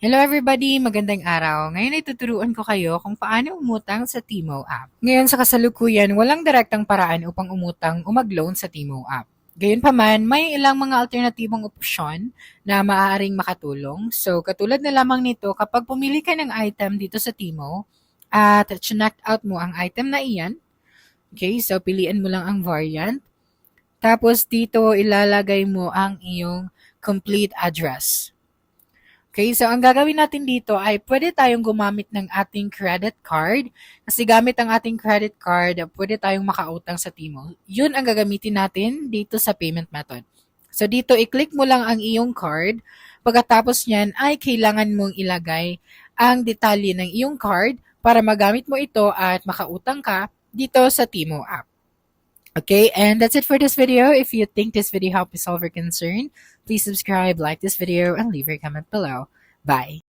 Hello everybody! Magandang araw. Ngayon ay tuturuan ko kayo kung paano umutang sa Timo app. Ngayon sa kasalukuyan, walang direktang paraan upang umutang o mag-loan sa Timo app. Gayunpaman, may ilang mga alternatibong opsyon na maaaring makatulong. So, katulad na lamang nito, kapag pumili ka ng item dito sa Timo at check out mo ang item na iyan, okay, so piliin mo lang ang variant. Tapos dito ilalagay mo ang iyong complete address. Okay, so ang gagawin natin dito ay pwede tayong gumamit ng ating credit card. Kasi gamit ang ating credit card, pwede tayong makautang sa Timo. Yun ang gagamitin natin dito sa payment method. So dito, i-click mo lang ang iyong card. Pagkatapos niyan ay kailangan mong ilagay ang detalye ng iyong card para magamit mo ito at makautang ka dito sa Timo app. Okay, and that's it for this video. If you think this video helped you solve your concern, please subscribe, like this video, and leave your comment below. Bye.